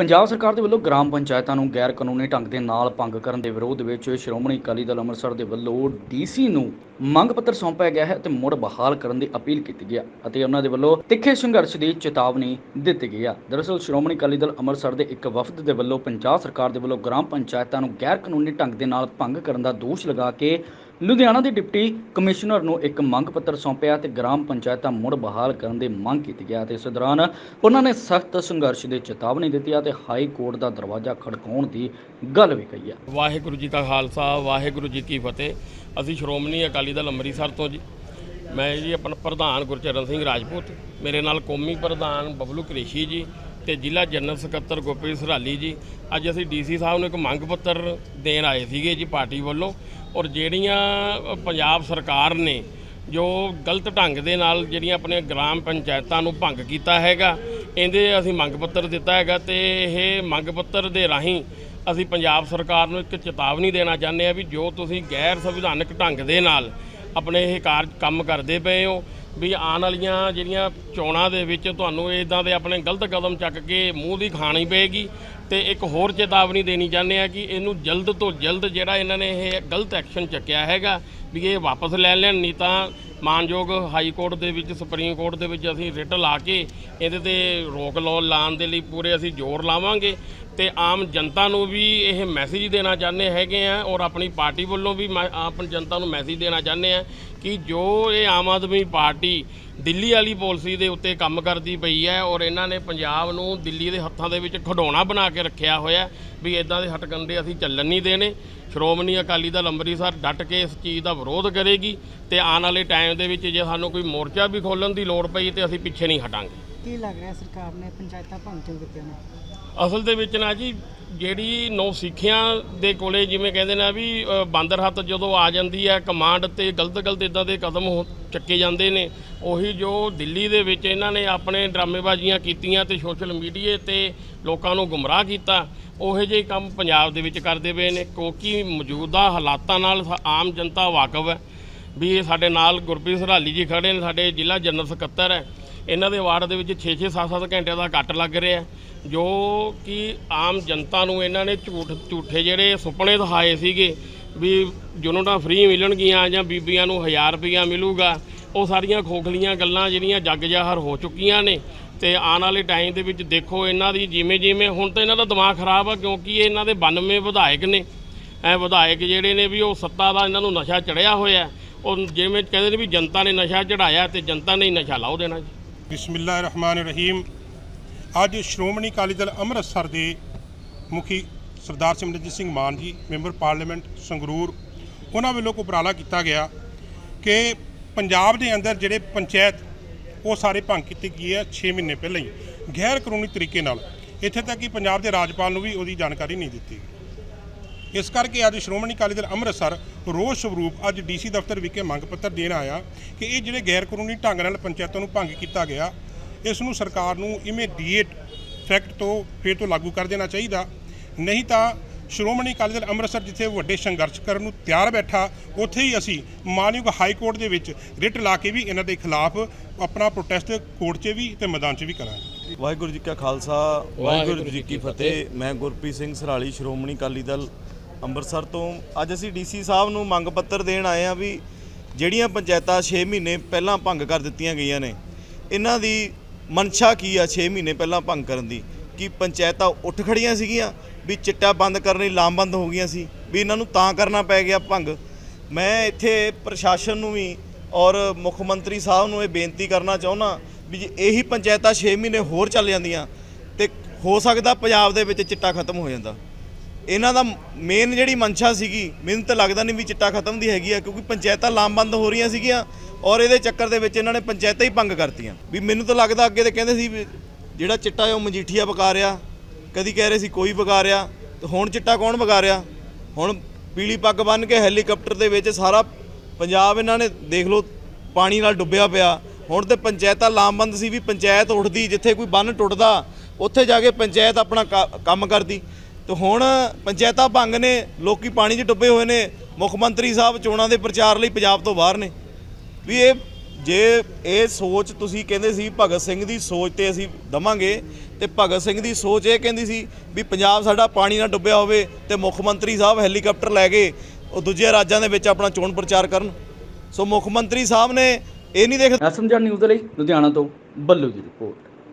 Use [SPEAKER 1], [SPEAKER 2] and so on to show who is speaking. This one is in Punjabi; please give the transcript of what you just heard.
[SPEAKER 1] ਪੰਜਾਬ ਸਰਕਾਰ ਦੇ ਵੱਲੋਂ ਗ੍ਰਾਮ ਪੰਚਾਇਤਾਂ ਨੂੰ ਗੈਰ ਕਾਨੂੰਨੀ ਢੰਗ ਦੇ ਨਾਲ ਭੰਗ ਕਰਨ ਦੇ ਵਿਰੋਧ ਵਿੱਚ ਸ਼੍ਰੋਮਣੀ ਅਕਾਲੀ ਦਲ ਅੰਮ੍ਰਿਤਸਰ ਦੇ ਵੱਲੋਂ ਡੀਸੀ ਨੂੰ ਮੰਗ ਪੱਤਰ ਸੌਂਪਿਆ ਗਿਆ ਹੈ ਤੇ ਮੁੜ ਬਹਾਲ ਕਰਨ ਦੀ ਅਪੀਲ ਕੀਤੀ ਗਈ ਅਤੇ ਉਹਨਾਂ ਦੇ ਵੱਲੋਂ ਤਿੱਖੇ ਸੰਘਰਸ਼ ਦੀ ਚੇਤਾਵਨੀ ਦਿੱਤੀ ਗਈ ਹੈ ਦਰਅਸਲ, ਸ਼੍ਰੋਮਣੀ ਅਕਾਲੀ ਦਲ ਅੰਮ੍ਰਿਤਸਰ ਦੇ ਇੱਕ ਵਫਦ ਦੇ ਵੱਲੋਂ ਪੰਜਾਬ ਸਰਕਾਰ ਦੇ ਵੱਲੋਂ ਗ੍ਰਾਮ ਪੰਚਾਇਤਾਂ ਨੂੰ ਗੈਰ ਕਾਨੂੰਨੀ ਢੰਗ ਦੇ ਨਾਲ ਭੰਗ ਕਰਨ ਦਾ ਦੋਸ਼ ਲਗਾ ਕੇ ਲੁਧਿਆਣਾ ਦੇ ਡਿਪਟੀ ਕਮਿਸ਼ਨਰ ਨੂੰ ਇੱਕ ਮੰਗ ਪੱਤਰ ਸੌਂਪਿਆ ਤੇ ਗ੍ਰਾਮ ਪੰਚਾਇਤਾਂ ਮੁੜ ਬਹਾਲ ਕਰਨ ਦੀ ਮੰਗ ਕੀਤੀ ਗਿਆ ਤੇ ਇਸ ਦੌਰਾਨ ਉਹਨਾਂ ਨੇ ਸਖਤ ਸੰਘਰਸ਼ ਦੀ ਚੇਤਾਵਨੀ ਦਿੱਤੀ ਆ ਤੇ ਹਾਈ ਕੋਰਟ ਦਾ ਦਰਵਾਜ਼ਾ ਖੜਕਾਉਣ ਦੀ ਗੱਲ ਵੀ ਕਹੀ ਹੈ
[SPEAKER 2] ਵਾਹਿਗੁਰੂ ਜੀ ਕਾ ਖਾਲਸਾ, ਵਾਹਿਗੁਰੂ ਜੀ ਕੀ ਫਤਿਹ। ਅਸੀਂ ਸ਼੍ਰੋਮਣੀ ਅਕਾਲੀ ਦਲ ਅੰਮ੍ਰਿਤਸਰ ਤੋਂ ਜੀ। ਮੈਂ ਜੀ ਆਪਣਾ ਪ੍ਰਧਾਨ ਗੁਰਚਰਨ ਸਿੰਘ ਰਾਜਪੂਤ, ਮੇਰੇ ਨਾਲ ਕੌਮੀ ਪ੍ਰਧਾਨ ਬਬਲੂ ਕ੍ਰਿਸ਼ੀ ਜੀ ਤੇ ਜ਼ਿਲ੍ਹਾ ਜਨਰਲ ਸਕੱਤਰ ਗੋਪੀ ਸਰਾਲੀ ਜੀ। ਅੱਜ ਅਸੀਂ ਡੀਸੀ ਸਾਹਿਬ ਨੂੰ ਇੱਕ ਮੰਗ ਪੱਤਰ ਦੇਣ ਆਏ ਸੀਗੇ ਜੀ ਪਾਰਟੀ ਵੱਲੋਂ। ਔਰ ਜਿਹੜੀਆਂ ਪੰਜਾਬ ਸਰਕਾਰ ਨੇ ਜੋ ਗਲਤ ਢੰਗ ਦੇ ਨਾਲ ਜਿਹੜੀਆਂ ਆਪਣੀਆਂ ਗ੍ਰਾਮ ਪੰਚਾਇਤਾਂ ਨੂੰ ਭੰਗ ਕੀਤਾ ਹੈਗਾ, ਇਹਦੇ ਅਸੀਂ ਮੰਗ ਪੱਤਰ ਦਿੱਤਾ ਹੈਗਾ ਤੇ ਇਹ ਮੰਗ ਪੱਤਰ ਦੇ ਰਾਹੀਂ ਅਸੀਂ ਪੰਜਾਬ ਸਰਕਾਰ ਨੂੰ ਇੱਕ ਚੇਤਾਵਨੀ ਦੇਣਾ ਚਾਹੁੰਦੇ ਆ ਵੀ ਜੋ ਤੁਸੀਂ ਗੈਰ ਸੰਵਿਧਾਨਕ ਢੰਗ ਦੇ ਨਾਲ ਆਪਣੇ ਇਹ ਕਾਰਜ ਕੰਮ ਕਰਦੇ ਪਏ ਹੋ, ਵੀ ਆਉਣ ਵਾਲੀਆਂ ਜਿਹੜੀਆਂ ਚੋਣਾਂ ਦੇ ਵਿੱਚ ਤੁਹਾਨੂੰ ਇਦਾਂ ਦੇ ਆਪਣੇ ਗਲਤ ਕਦਮ ਚੱਕ ਕੇ ਮੂੰਹ ਦੀ ਖਾਣੀ ਪਏਗੀ ਤੇ ਇੱਕ ਹੋਰ ਚੇਤਾਵਨੀ ਦੇਣੀ ਚਾਹੁੰਦੇ ਆ ਕਿ ਇਹਨੂੰ ਜਲਦ ਤੋਂ ਜਲਦ ਜਿਹੜਾ ਇਹਨਾਂ ਨੇ ਇਹ ਗਲਤ ਐਕਸ਼ਨ ਚੱਕਿਆ ਹੈਗਾ ਵੀ ਇਹ ਵਾਪਸ ਲੈ ਲੈਣ, ਨਹੀਂ ਤਾਂ ਮਾਨਯੋਗ ਹਾਈ ਕੋਰਟ ਦੇ ਵਿੱਚ, ਸੁਪਰੀਮ ਕੋਰਟ ਦੇ ਵਿੱਚ ਅਸੀਂ ਰਿਟ ਲਾ ਕੇ ਇਹਦੇ ਤੇ ਰੋਕ ਲਾਉਣ ਲਾਉਣ ਦੇ ਲਈ ਪੂਰੇ ਅਸੀਂ ਜ਼ੋਰ ਲਾਵਾਂਗੇ। ਤੇ ਆਮ ਜਨਤਾ ਨੂੰ ਵੀ ਇਹ ਮੈਸੇਜ ਦੇਣਾ ਚਾਹੁੰਦੇ ਹੈਗੇ ਆ ਔਰ ਆਪਣੀ ਪਾਰਟੀ ਵੱਲੋਂ ਵੀ ਮੈਂ ਆਪਣੀ ਜਨਤਾ ਨੂੰ ਮੈਸੇਜ ਦੇਣਾ ਚਾਹੁੰਦੇ ਆ ਕਿ ਜੋ ਇਹ ਆਮ ਆਦਮੀ ਪਾਰਟੀ ਦਿੱਲੀ ਵਾਲੀ ਪਾਲਿਸੀ ਦੇ ਉੱਤੇ ਕੰਮ ਕਰਦੀ ਪਈ ਹੈ ਔਰ ਇਹਨਾਂ ਨੇ ਪੰਜਾਬ ਨੂੰ ਦਿੱਲੀ ਦੇ ਹੱਥਾਂ ਦੇ ਵਿੱਚ ਖਡਾਉਣਾ ਬਣਾ ਕੇ ਰੱਖਿਆ ਹੋਇਆ ਵੀ ਇਦਾਂ ਦੇ ਹਟਕੰਡੇ ਅਸੀਂ ਚੱਲਣ ਨਹੀਂ ਦੇਣੇ। ਸ਼੍ਰੋਮਣੀ ਅਕਾਲੀ ਦਲ ਅੰਮ੍ਰਿਤਸਰ ਡਟ ਕੇ ਇਸ ਚੀਜ਼ ਦਾ ਵਿਰੋਧ ਕਰੇਗੀ ਤੇ ਆਉਣ ਵਾਲੇ ਟਾਈਮ ਦੇ ਵਿੱਚ ਜੇ ਸਾਨੂੰ ਕੋਈ ਮੋਰਚਾ ਵੀ ਖੋਲਣ ਦੀ ਲੋੜ ਪਈ ਤੇ ਅਸੀਂ ਪਿੱਛੇ ਨਹੀਂ ਹਟਾਂਗੇ।
[SPEAKER 3] ਕੀ ਲੱਗ ਰਿਹਾ ਸਰਕਾਰ ਨੇ ਪੰਚਾਇਤਾਂ ਭੰਗ ਕਿਉਂ ਕੀਤੀਆਂ ਨੇ?
[SPEAKER 2] ਅਸਲ ਦੇ ਵਿੱਚ ਨਾ ਜੀ ਜਿਹੜੀ ਨੌ ਸਿੱਖਿਆਂ ਦੇ ਕੋਲੇ ਜਿਵੇਂ ਕਹਿੰਦੇ ਨੇ ਵੀ ਬਾਂਦਰ ਹੱਥ ਜਦੋਂ ਆ ਜਾਂਦੀ ਹੈ ਕਮਾਂਡ ਤੇ ਗਲਤ ਗਲਤ ਇਦਾਂ ਦੇ ਕਦਮ ਚੱਕੇ ਜਾਂਦੇ ਨੇ। ਉਹੀ ਜੋ ਦਿੱਲੀ ਦੇ ਵਿੱਚ ਇਹਨਾਂ ਨੇ ਆਪਣੇ ਡਰਾਮੇਬਾਜ਼ੀਆਂ ਕੀਤੀਆਂ ਤੇ ਸੋਸ਼ਲ ਮੀਡੀਆ ਤੇ ਲੋਕਾਂ ਨੂੰ ਗੁੰਮਰਾਹ ਕੀਤਾ ਉਹੋ ਜਿਹੇ ਕੰਮ ਪੰਜਾਬ ਦੇ ਵਿੱਚ ਕਰਦੇ ਪਏ ਨੇ। ਕਿਉਂਕਿ ਮੌਜੂਦਾ ਹਾਲਾਤਾਂ ਨਾਲ ਆਮ ਜਨਤਾ ਵਾਕਫ ਹੈ ਵੀ ਇਹ ਸਾਡੇ ਨਾਲ ਗੁਰਪ੍ਰੀਤ ਸਰਾਲੀ ਜੀ ਖੜੇ ਨੇ, ਸਾਡੇ ਜ਼ਿਲ੍ਹਾ ਜਨਰਲ ਸਕੱਤਰ ਹੈ। ਇਹਨਾਂ ਦੇ ਵਾਰਡ ਦੇ ਵਿੱਚ 6-6 7-7 ਘੰਟੇ ਦਾ ਕੱਟ ਲੱਗ ਰਿਹਾ ਜੋ ਕਿ ਆਮ ਜਨਤਾ ਨੂੰ ਇਹਨਾਂ ਨੇ ਝੂਠ ਝੂਠੇ ਜਿਹੜੇ ਸੁਪਨੇ ਦਿਖਾਏ ਸੀਗੇ ਵੀ ਯੂਨਿਟਾਂ ਫ੍ਰੀ ਮਿਲਣਗੀਆਂ ਜਾਂ ਬੀਬੀਆਂ ਨੂੰ 1000 ਰੁਪਈਆ ਮਿਲੂਗਾ, ਉਹ ਸਾਰੀਆਂ ਖੋਖਲੀਆਂ ਗੱਲਾਂ ਜਿਹੜੀਆਂ ਜੱਗ ਜ਼ਾਹਰ ਹੋ ਚੁੱਕੀਆਂ ਨੇ। ਤੇ ਆਉਣ ਵਾਲੇ ਟਾਈਮ ਦੇ ਵਿੱਚ ਦੇਖੋ ਇਹਨਾਂ ਦੀ ਜਿਵੇਂ ਜਿਵੇਂ ਹੁਣ ਤਾਂ ਇਹਨਾਂ ਦਾ ਦਿਮਾਗ ਖਰਾਬ ਆ, ਕਿਉਂਕਿ ਇਹ ਇਹਨਾਂ ਦੇ 92 ਵਿਧਾਇਕ ਨੇ। ਐ ਵਿਧਾਇਕ ਜਿਹੜੇ ਨੇ ਵੀ ਉਹ ਸੱਤਾ ਦਾ ਇਹਨਾਂ ਨੂੰ ਨਸ਼ਾ ਚੜਿਆ ਹੋਇਆ। ਉਹ ਜਿਵੇਂ ਕਹਿੰਦੇ ਨੇ ਵੀ ਜਨਤਾ ਨੇ ਨਸ਼ਾ ਚੜਾਇਆ ਤੇ ਜਨਤਾ ਨੇ ਹੀ ਨਸ਼ਾ ਲਾਉ ਦੇਣਾ ਜੀ।
[SPEAKER 4] ਬਿਸਮਿਲ੍ਲਾਹਿਰ ਰਹਿਮਾਨਿਰ ਰਹੀਮ ਅੱਜ ਸ਼੍ਰੋਮਣੀ ਅਕਾਲੀ ਦਲ ਅੰਮ੍ਰਿਤਸਰ ਦੇ ਮੁਖੀ ਸਰਦਾਰ ਸਿਮਰਨਜੀਤ ਸਿੰਘ ਮਾਨ ਜੀ, ਮੈਂਬਰ ਪਾਰਲੀਮੈਂਟ ਸੰਗਰੂਰ, ਉਹਨਾਂ ਵੱਲੋਂ ਕੋ ਉਪਰਾਲਾ ਕੀਤਾ ਗਿਆ ਕਿ ਪੰਜਾਬ ਦੇ ਅੰਦਰ ਜਿਹੜੇ ਪੰਚਾਇਤ ਉਹ ਸਾਰੇ ਭੰਗ ਕੀਤੀ ਗਈ ਹੈ 6 ਮਹੀਨੇ ਪਹਿਲਾਂ ਹੀ। ਗੈਰ ਕਾਨੂੰਨੀ ਤਰੀਕੇ ਨਾਲ ਇੱਥੇ ਤੱਕ ਕਿ ਪੰਜਾਬ ਦੇ ਰਾਜਪਾਲ ਨੂੰ ਵੀ ਉਹਦੀ ਜਾਣਕਾਰੀ ਨਹੀਂ ਦਿੱਤੀ ਗਈ। ਇਸ ਕਰਕੇ ਅੱਜ ਸ਼੍ਰੋਮਣੀ ਅਕਾਲੀ ਦਲ ਅੰਮ੍ਰਿਤਸਰ ਰੋਸ ਸਵਰੂਪ ਅੱਜ ਡੀਸੀ ਦਫ਼ਤਰ ਵਿਖੇ ਮੰਗ ਪੱਤਰ ਦੇਣ ਆਇਆ ਕਿ ਇਹ ਜਿਹੜੇ ਗੈਰ ਕਾਨੂੰਨੀ ਢੰਗ ਨਾਲ ਪੰਚਾਇਤਾਂ ਨੂੰ ਭੰਗ ਕੀਤਾ ਗਿਆ, ਇਸ ਨੂੰ ਸਰਕਾਰ ਨੂੰ ਇਮੀਡੀਏਟ ਫੈਕਟ ਤੋਂ ਫਿਰ ਤੋਂ ਲਾਗੂ ਕਰ ਦੇਣਾ ਚਾਹੀਦਾ। ਨਹੀਂ ਤਾਂ ਸ਼੍ਰੋਮਣੀ ਅਕਾਲੀ ਦਲ ਅੰਮ੍ਰਿਤਸਰ ਜਿੱਥੇ ਵੱਡੇ ਸੰਘਰਸ਼ ਕਰਨ ਨੂੰ ਤਿਆਰ ਬੈਠਾ ਉੱਥੇ ਹੀ ਅਸੀਂ ਮਾਨਯੋਗ ਹਾਈ ਕੋਰਟ ਦੇ ਵਿੱਚ ਰਿਟ ਲਾ ਕੇ ਵੀ ਇਹਨਾਂ ਦੇ ਖਿਲਾਫ ਆਪਣਾ ਪ੍ਰੋਟੈਸਟ ਕੋਰਟ 'ਚ ਵੀ ਤੇ ਮੈਦਾਨ 'ਚ ਵੀ ਕਰਾਂਗੇ।
[SPEAKER 5] ਵਾਹਿਗੁਰੂ ਜੀ ਕਾ ਖਾਲਸਾ ਵਾਹਿਗੁਰੂ ਜੀ ਕੀ ਫਤਿਹ। ਮੈਂ ਗੁਰਪ੍ਰੀਤ ਸਿੰਘ ਸਰਾਲੀ ਸ਼੍ਰੋਮਣੀ ਅਕਾਲੀ ਦਲ ਅੰਮ੍ਰਿਤਸਰ ਤੋਂ। ਅੱਜ ਅਸੀਂ ਡੀਸੀ ਸਾਹਿਬ ਨੂੰ ਮੰਗ ਪੱਤਰ ਦੇਣ ਆਏ ਆ ਵੀ ਜਿਹੜੀਆਂ ਪੰਚਾਇਤਾਂ 6 ਮਹੀਨੇ ਪਹਿਲਾਂ ਭੰਗ ਕਰ ਦਿੱਤੀਆਂ ਗਈਆਂ ਨੇ ਇਹਨਾਂ ਦੀ ਮਨਸ਼ਾ ਕੀ ਆ 6 ਮਹੀਨੇ ਪਹਿਲਾਂ ਭੰਗ ਕਰਨ ਦੀ? ਕਿ ਪੰਚਾਇਤਾਂ ਉੱਠ ਖੜੀਆਂ ਸੀਗੀਆਂ? ਵੀ ਚਿੱਟਾ ਬੰਦ ਕਰਨ ਲਈ ਲਾਮਬੰਦ ਹੋ ਗਈਆਂ ਸੀ, ਵੀ ਇਹਨਾਂ ਨੂੰ ਤਾਂ ਕਰਨਾ ਪੈ ਗਿਆ ਭੰਗ। ਮੈਂ ਇੱਥੇ ਪ੍ਰਸ਼ਾਸਨ ਨੂੰ ਵੀ ਔਰ ਮੁੱਖ ਮੰਤਰੀ ਸਾਹਿਬ ਨੂੰ ਇਹ ਬੇਨਤੀ ਕਰਨਾ ਚਾਹੁੰਦਾ ਵੀ ਜੇ ਇਹੀ ਪੰਚਾਇਤਾਂ 6 ਮਹੀਨੇ ਹੋਰ ਚੱਲ ਜਾਂਦੀਆਂ ਤੇ ਹੋ ਸਕਦਾ ਪੰਜਾਬ ਦੇ ਵਿੱਚ ਚਿੱਟਾ ਖਤਮ ਹੋ ਜਾਂਦਾ। ਇਹਨਾਂ ਦਾ ਮੇਨ ਜਿਹੜੀ ਮਨਸ਼ਾ ਸੀਗੀ, ਮੈਨੂੰ ਤਾਂ ਲੱਗਦਾ ਨਹੀਂ ਵੀ ਚਿੱਟਾ ਖਤਮ ਦੀ ਹੈਗੀ ਆ, ਕਿਉਂਕਿ ਪੰਚਾਇਤਾਂ ਲਾਮਬੰਦ ਹੋ ਰਹੀਆਂ ਸੀਗੀਆਂ ਔਰ ਇਹਦੇ ਚੱਕਰ ਦੇ ਵਿੱਚ ਇਹਨਾਂ ਨੇ ਪੰਚਾਇਤਾਂ ਹੀ ਭੰਗ ਕਰਤੀਆਂ। ਵੀ ਮੈਨੂੰ ਤਾਂ ਲੱਗਦਾ ਅੱਗੇ ਤੇ ਕਹਿੰਦੇ ਸੀ ਵੀ ਜਿਹੜਾ ਚਿੱਟਾ ਹੈ ਉਹ ਮਜੀਠੀਆ ਪਕਾ ਰਿਹਾ। ਕਦੀ ਕਹਿ ਰਹੇ ਸੀ ਕੋਈ ਵਗਾ ਰਿਹਾ, ਤੇ ਹੁਣ ਚਿੱਟਾ ਕੌਣ ਵਗਾ ਰਿਹਾ? ਹੁਣ ਪੀਲੀ ਪੱਗ ਬੰਨ੍ਹ ਕੇ ਹੈਲੀਕਾਪਟਰ ਦੇ ਵਿੱਚ ਸਾਰਾ ਪੰਜਾਬ ਇਹਨਾਂ ਨੇ ਦੇਖ ਲਓ, ਪਾਣੀ ਨਾਲ ਡੁੱਬਿਆ ਪਿਆ। ਹੁਣ ਤੇ ਪੰਚਾਇਤਾਂ ਲਾਮਬੰਦ ਸੀ ਵੀ ਪੰਚਾਇਤ ਉੱਠਦੀ, ਜਿੱਥੇ ਕੋਈ ਬੰਨ ਟੁੱਟਦਾ, ਉੱਥੇ ਜਾ ਕੇ ਪੰਚਾਇਤ ਆਪਣਾ ਕ- ਕੰਮ ਕਰਦੀ। ਤੇ ਹੁਣ ਪੰਚਾਇਤਾਂ ਭੰਗ ਨੇ, ਲੋਕੀ ਪਾਣੀ 'ਚ ਡੁੱਬੇ ਹੋਏ ਨੇ, ਮੁੱਖ ਮੰਤਰੀ ਸਾਹਿਬ ਚੋਣਾਂ ਦੇ ਪ੍ਰਚਾਰ ਲਈ ਪੰਜਾਬ ਤੋਂ ਬਾਹਰ ਨੇ। ਵੀ ਇਹ ਜੇ ਇਹ ਸੋਚ ਤੁਸੀਂ ਕਹਿੰਦੇ ਸੀ, ਭਗਤ ਸਿੰਘ ਦੀ ਸੋਚ ਤੇ ਅਸੀਂ ਦਵਾਂਗੇ, ਤੇ ਭਗਤ ਸਿੰਘ ਦੀ ਸੋਚ ਇਹ ਕਹਿੰਦੀ ਸੀ ਵੀ ਪੰਜਾਬ ਸਾਡਾ ਪਾਣੀ ਨਾਲ ਡੁੱਬਿਆ ਹੋਵੇ ਤੇ ਮੁੱਖ ਮੰਤਰੀ ਸਾਹਿਬ ਹੈਲੀਕਾਪਟਰ ਲੈ ਕੇ ਉਹ ਦੂਜੇ ਰਾਜਾਂ ਦੇ ਵਿੱਚ ਆਪਣਾ ਚੋਣ ਪ੍ਰਚਾਰ ਕਰਨ। ਸੋ ਮੁੱਖ ਮੰਤਰੀ ਸਾਹਿਬ ਨੇ ਇਹ ਨਹੀਂ ਦੇਖ
[SPEAKER 1] ਐਸਐਮਜੀ ਨਿਊਜ਼ ਦੇ ਲਈ, ਲੁਧਿਆਣਾ ਤੋਂ ਬੱਲੂ ਦੀ ਰਿਪੋਰਟ।